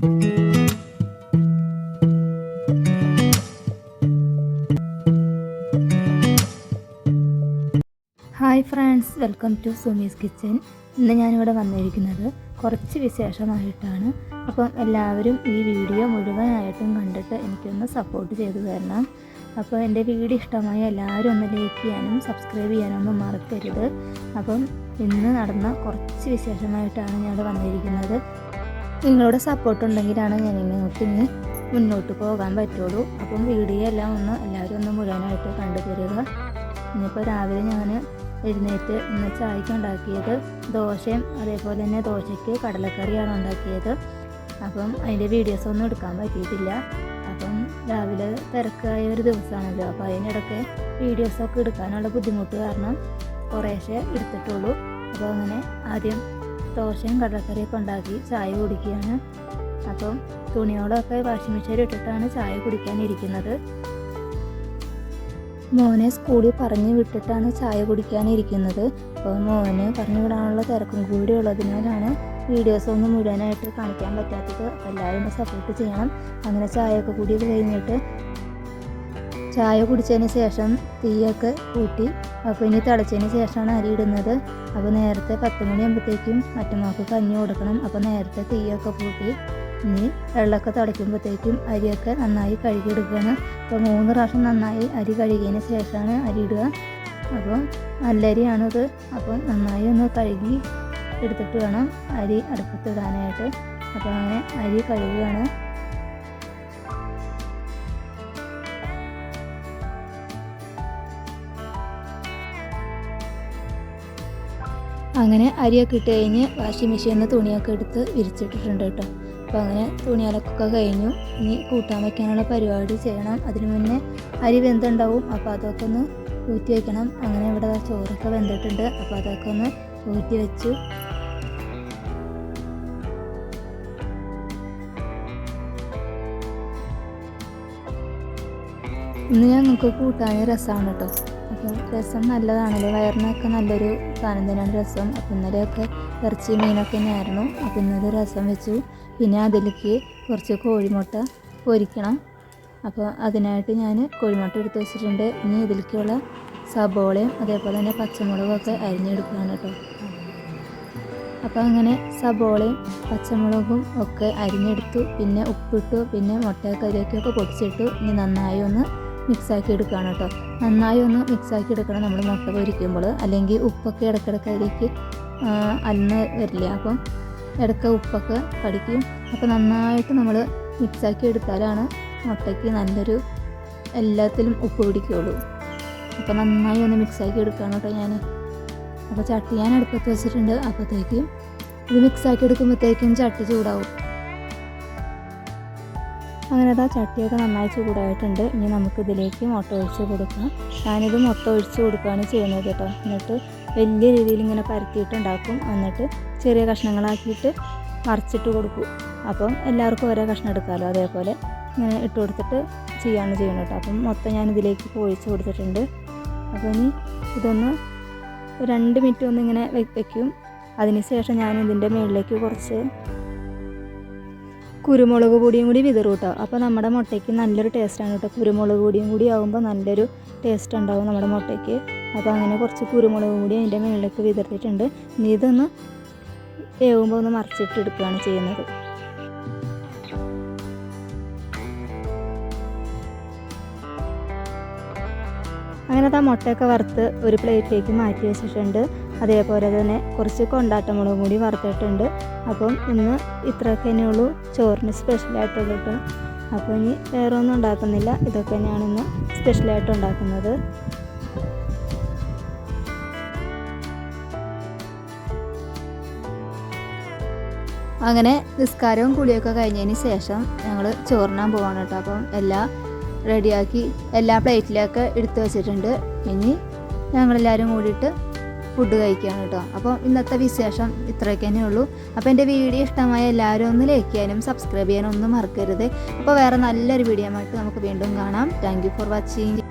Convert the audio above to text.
Hi friends welcome to Sumi's kitchen. ഇന്ന് ഞാനിവിടെ വന്നിരിക്കുന്നത് കുറച്ച് വിശേഷമായിട്ടാണ്. അപ്പം എല്ലാവരും ഈ വീഡിയോ മുഴുവനായിട്ടും കണ്ടിട്ട് എനിക്കൊന്ന് സപ്പോർട്ട് ചെയ്തു തരണം. അപ്പോൾ എന്റെ വീഡിയോ ഇഷ്ടമായ എല്ലാവരും ഒന്ന് ലൈക്ക് ചെയ്യാനും സബ്സ്ക്രൈബ് ചെയ്യാനും ഒന്നും മറക്കരുത്. അപ്പം ഇന്ന് നടന്ന കുറച്ച് വിശേഷമായിട്ടാണ് ഞാൻ വന്നിരിക്കുന്നത്. നിങ്ങളുടെ സപ്പോർട്ട് ഉണ്ടെങ്കിലാണ് ഞാൻ നിങ്ങൾക്ക് ഇന്ന് മുന്നോട്ട് പോകാൻ പറ്റുള്ളൂ. അപ്പം വീഡിയോ എല്ലാം ഒന്ന് എല്ലാവരും ഒന്ന് മുഴുവനായിട്ട് കണ്ടു തരിക ഇന്നിപ്പോൾ രാവിലെ ഞാൻ എഴുന്നേറ്റ് ഇന്ന് ചായക്ക് ഉണ്ടാക്കിയത് ദോശയും അതേപോലെ തന്നെ ദോശയ്ക്ക് കടലക്കറിയാണ് ഉണ്ടാക്കിയത്. അപ്പം അതിന്റെ വീഡിയോസ് ഒന്നും എടുക്കാൻ പറ്റിയിട്ടില്ല. അപ്പം രാവിലെ തിരക്കായ ഒരു ദിവസമാണല്ലോ. അപ്പോൾ അതിനിടയ്ക്ക് വീഡിയോസൊക്കെ എടുക്കാനുള്ള ബുദ്ധിമുട്ട് കാരണം കുറേശ്ശെ എടുത്തിട്ടുള്ളൂ. അപ്പോൾ അങ്ങനെ ആദ്യം ദോശയും കടലക്കറിയൊക്കെ ഉണ്ടാക്കി ചായ കുടിക്കുകയാണ്. അപ്പം തുണിയോടൊക്കെ വാഷിംഗ് മെഷീൻ ഇട്ടിട്ടാണ് ചായ കുടിക്കാനിരിക്കുന്നത്. മോനെ സ്കൂളിൽ പറഞ്ഞു വിട്ടിട്ടാണ് ചായ കുടിക്കാനിരിക്കുന്നത്. അപ്പോൾ മോന് പറഞ്ഞു വിടാനുള്ള തിരക്കും കൂടി ഉള്ളതിനാലാണ് വീഡിയോസ് ഒന്നും മുഴുവനായിട്ട് കാണിക്കാൻ പറ്റാത്തത്. എല്ലാവരും സപ്പോർട്ട് ചെയ്യണം. അങ്ങനെ ചായയൊക്കെ കൂടി കഴിഞ്ഞിട്ട് ചായ കുടിച്ചതിന് ശേഷം തീയൊക്കെ കൂട്ടി അപ്പോൾ ഇനി തിളച്ചതിന് ശേഷമാണ് അരി ഇടുന്നത്. അപ്പോൾ നേരത്തെ പത്ത് മണിയാകുമ്പോഴത്തേക്കും മറ്റന്നാൾക്ക് കഞ്ഞി കൊടുക്കണം. അപ്പോൾ നേരത്തെ തീയൊക്കെ കൂട്ടി ഇനി വെള്ളമൊക്കെ തിളയ്ക്കുമ്പോഴത്തേക്കും അരിയൊക്കെ നന്നായി കഴുകിയെടുക്കുകയാണ്. അപ്പോൾ മൂന്ന് പ്രാവശ്യം നന്നായി അരി കഴുകിയതിന് ശേഷമാണ് അരി ഇടുക. അപ്പോൾ നല്ല അരിയാണിത് അപ്പോൾ നന്നായി ഒന്ന് കഴുകി എടുത്തിട്ട് വേണം അരി അടുപ്പത്തിടാനായിട്ട് അപ്പോൾ അങ്ങനെ അരി കഴുകുകയാണ്. അങ്ങനെ അരിയൊക്കെ ഇട്ട് കഴിഞ്ഞ് വാഷിംഗ് മെഷീനിൽ തുണിയൊക്കെ എടുത്ത് വിരിച്ചിട്ടിട്ടുണ്ട് കേട്ടോ. അപ്പോൾ അങ്ങനെ തുണി അലക്കൊക്കെ കഴിഞ്ഞു. ഇനി കൂട്ടാൻ വയ്ക്കാനുള്ള പരിപാടി ചെയ്യണം. അതിന് മുന്നേ അരി വെന്തുണ്ടാവും. അപ്പോൾ അതൊക്കെ ഒന്ന് ഊറ്റി വയ്ക്കണം അങ്ങനെ ഇവിടെ ചോറൊക്കെ വെന്തിട്ടുണ്ട്. അപ്പോൾ അതൊക്കെ ഒന്ന് ഊറ്റി വെച്ചു. ഇന്ന് ഞങ്ങൾക്ക് കൂട്ടാൻ രസമാണ് കേട്ടോ. അപ്പം രസം നല്ലതാണല്ലോ. വയറിനൊക്കെ നല്ലൊരു സാധനം തന്നെയാണ് രസം. അപ്പം ഇന്നലെയൊക്കെ ഇറച്ചി മീനൊക്കെ തന്നെയായിരുന്നു. അപ്പം ഇന്നലെ രസം വെച്ചു. പിന്നെ അതിലേക്ക് കുറച്ച് കോഴിമുട്ട പൊരിക്കണം. അപ്പോൾ അതിനായിട്ട് ഞാൻ കോഴിമുട്ട എടുത്ത് വെച്ചിട്ടുണ്ട്. ഇനി ഇതിലേക്കുള്ള സബോളയും അതേപോലെ തന്നെ പച്ചമുളകൊക്കെ അരിഞ്ഞെടുക്കുകയാണ് കേട്ടോ. അപ്പോൾ അങ്ങനെ സബോളയും പച്ചമുളകും ഒക്കെ അരിഞ്ഞെടുത്തു. പിന്നെ ഉപ്പിട്ടു. പിന്നെ മുട്ടക്കരിയൊക്കെ പൊടിച്ചിട്ടു. ഇനി നന്നായി ഒന്ന് മിക്സാക്കി എടുക്കുകയാണ് കേട്ടോ. നന്നായി ഒന്ന് മിക്സാക്കി എടുക്കണം നമ്മൾ മുട്ട പൊരിക്കുമ്പോൾ. അല്ലെങ്കിൽ ഉപ്പൊക്കെ ഇടയ്ക്കിടയ്ക്ക് അതിലേക്ക് അലിന്ന് വരില്ല? അപ്പം ഇടയ്ക്ക് ഉപ്പൊക്കെ കടിക്കും. അപ്പോൾ നന്നായിട്ട് നമ്മൾ മിക്സാക്കി എടുത്താലാണ് മുട്ടയ്ക്ക് നല്ലൊരു എല്ലാത്തിലും ഉപ്പ് പിടിക്കുകയുള്ളൂ. അപ്പോൾ നന്നായി ഒന്ന് മിക്സാക്കി എടുക്കുകയാണ് കേട്ടോ ഞാൻ. അപ്പോൾ ചട്ടി ഞാൻ അടുപ്പത്ത് വെച്ചിട്ടുണ്ട്. അപ്പോഴത്തേക്കും ഇത് മിക്സാക്കി എടുക്കുമ്പോഴത്തേക്കും ചട്ടി ചൂടാവും. അങ്ങനെ അതാ ചട്ടിയൊക്കെ നന്നായി ചൂടായിട്ടുണ്ട്. ഇനി നമുക്ക് ഇതിലേക്ക് മുട്ട ഒഴിച്ച് കൊടുക്കാം. ഞാനിത് മുട്ട ഒഴിച്ച് കൊടുക്കുകയാണ് ചെയ്യുന്നത് കേട്ടോ. എന്നിട്ട് വലിയ രീതിയിൽ ഇങ്ങനെ പരത്തിയിട്ടുണ്ടാക്കും. എന്നിട്ട് ചെറിയ കഷ്ണങ്ങളാക്കിയിട്ട് മറിച്ചിട്ട് കൊടുക്കും. അപ്പം എല്ലാവർക്കും ഓരോ കഷ്ണം എടുക്കാമല്ലോ അതേപോലെ ഇങ്ങനെ ഇട്ട് കൊടുത്തിട്ട് ചെയ്യാണ് ചെയ്യുന്നത് കേട്ടോ. അപ്പം മൊത്തം ഞാൻ ഇതിലേക്ക് ഒഴിച്ച് കൊടുത്തിട്ടുണ്ട്. അപ്പോൾ ഇനി ഇതൊന്ന് രണ്ട് മിനിറ്റ് ഒന്ന് ഇങ്ങനെ വെക്കും. അതിന് ശേഷം ഞാൻ ഇതിന്റെ മുകളിലേക്ക് കുറച്ച് കുരുമുളക് പൊടിയും കൂടി വിതറും കേട്ടോ അപ്പോൾ നമ്മുടെ മുട്ടയ്ക്ക് നല്ലൊരു ടേസ്റ്റാണ് കേട്ടോ കുരുമുളക് പൊടിയും കൂടി ആകുമ്പോൾ നല്ലൊരു ടേസ്റ്റ് ഉണ്ടാവും നമ്മുടെ മുട്ടയ്ക്ക്. അപ്പോൾ അങ്ങനെ കുറച്ച് കുരുമുളക് കൂടി അതിന്റെ മുകളിലേക്ക് വിതർത്തിട്ടുണ്ട് ഇനി ഇതൊന്ന് വേവുമ്പോൾ ഒന്ന് മറിച്ചിട്ട് എടുക്കുകയാണ് ചെയ്യുന്നത്. അങ്ങനെ ആ മുട്ടയൊക്കെ വറുത്ത് ഒരു പ്ലേറ്റിലേക്ക് മാറ്റി വെച്ചിട്ടുണ്ട്. അതേപോലെ തന്നെ കുറച്ച് കൊണ്ടാട്ടമുളകും കൂടി വറുത്തിട്ടുണ്ട്. അപ്പം ഇന്ന് ഇത്രയൊക്കെ തന്നെയുള്ളൂ ചോറിന് സ്പെഷ്യലായിട്ടുള്ളൂ കേട്ടോ. അപ്പോൾ ഇനി വേറെ ഒന്നും ഉണ്ടാക്കുന്നില്ല. ഇതൊക്കെ തന്നെയാണ് ഇന്ന് സ്പെഷ്യലായിട്ട് ഉണ്ടാക്കുന്നത്. അങ്ങനെ നിസ്കാരവും കുളിയൊക്കെ കഴിഞ്ഞതിന് ശേഷം ഞങ്ങൾ ചോറിനാൻ പോവാണ് കേട്ടോ. അപ്പം എല്ലാം റെഡിയാക്കി എല്ലാ പ്ലേറ്റിലൊക്കെ എടുത്തു വെച്ചിട്ടുണ്ട്. ഇനി ഞങ്ങളെല്ലാവരും കൂടിയിട്ട് ഫുഡ് കഴിക്കുകയാണ് കേട്ടോ. അപ്പോൾ ഇന്നത്തെ വിശേഷം ഇത്രയൊക്കെ തന്നെ ഉള്ളൂ. അപ്പോൾ എന്റെ വീഡിയോ ഇഷ്ടമായ എല്ലാവരും ഒന്ന് ലൈക്ക് ചെയ്യാനും സബ്സ്ക്രൈബ് ചെയ്യാനും ഒന്നും മറക്കരുത്. അപ്പോൾ വേറെ നല്ലൊരു വീഡിയോ ആയിട്ട് നമുക്ക് വീണ്ടും കാണാം. Thank for watching